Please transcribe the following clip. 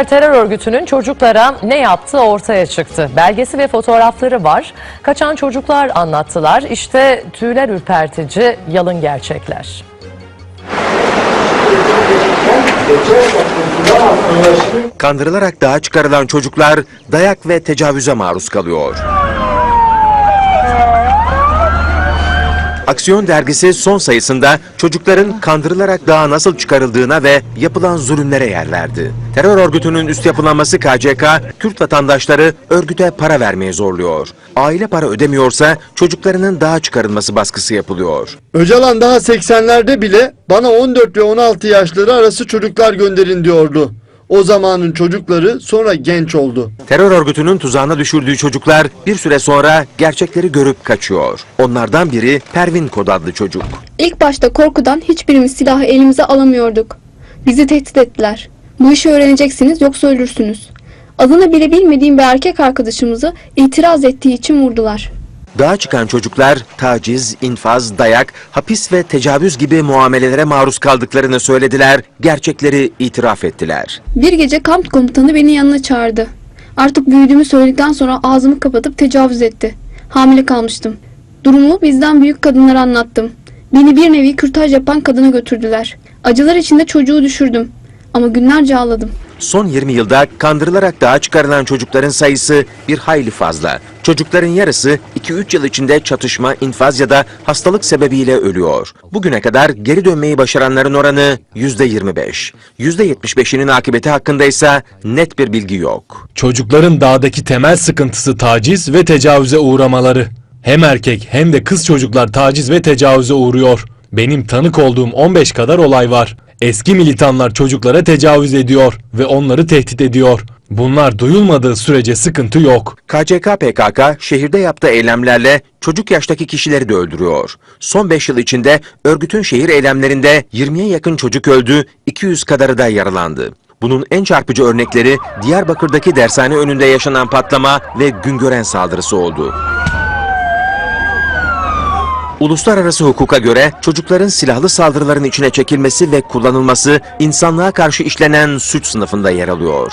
Kandırılmışlar terör örgütünün çocuklara ne yaptığı ortaya çıktı. Belgesi ve fotoğrafları var. Kaçan çocuklar anlattılar. İşte tüyler ürpertici yalın gerçekler. Kandırılarak dağa çıkarılan çocuklar dayak ve tecavüze maruz kalıyor. Aksiyon dergisi son sayısında çocukların kandırılarak dağa nasıl çıkarıldığına ve yapılan zulümlere yer verdi. Terör örgütünün üst yapılanması KCK, Kürt vatandaşları örgüte para vermeye zorluyor. Aile para ödemiyorsa çocuklarının dağa çıkarılması baskısı yapılıyor. Öcalan daha 80'lerde bile bana 14 ve 16 yaşları arası çocuklar gönderin diyordu. O zamanın çocukları sonra genç oldu. Terör örgütünün tuzağına düşürdüğü çocuklar bir süre sonra gerçekleri görüp kaçıyor. Onlardan biri Pervin Kod adlı çocuk. İlk başta korkudan hiçbirimiz silahı elimize alamıyorduk. Bizi tehdit ettiler. Bu işi öğreneceksiniz yoksa ölürsünüz. Adını bile bilmediğim bir erkek arkadaşımızı itiraz ettiği için vurdular. Dağa çıkan çocuklar taciz, infaz, dayak, hapis ve tecavüz gibi muamelelere maruz kaldıklarını söylediler, gerçekleri itiraf ettiler. Bir gece kamp komutanı beni yanına çağırdı. Artık büyüdüğümü söyledikten sonra ağzımı kapatıp tecavüz etti. Hamile kalmıştım. Durumu bizden büyük kadınlara anlattım. Beni bir nevi kürtaj yapan kadına götürdüler. Acılar içinde çocuğu düşürdüm. Ama günlerce ağladım. Son 20 yılda kandırılarak dağa çıkarılan çocukların sayısı bir hayli fazla. Çocukların yarısı 2-3 yıl içinde çatışma, infaz ya da hastalık sebebiyle ölüyor. Bugüne kadar geri dönmeyi başaranların oranı %25. %75'inin akıbeti hakkında ise net bir bilgi yok. Çocukların dağdaki temel sıkıntısı taciz ve tecavüze uğramaları. Hem erkek hem de kız çocuklar taciz ve tecavüze uğruyor. Benim tanık olduğum 15 kadar olay var. Eski militanlar çocuklara tecavüz ediyor ve onları tehdit ediyor. Bunlar duyulmadığı sürece sıkıntı yok. KCK PKK şehirde yaptığı eylemlerle çocuk yaştaki kişileri de öldürüyor. Son 5 yıl içinde örgütün şehir eylemlerinde 20'ye yakın çocuk öldü, 200 kadarı da yaralandı. Bunun en çarpıcı örnekleri Diyarbakır'daki dershane önünde yaşanan patlama ve Güngören saldırısı oldu. Uluslararası hukuka göre çocukların silahlı saldırıların içine çekilmesi ve kullanılması insanlığa karşı işlenen suç sınıfında yer alıyor.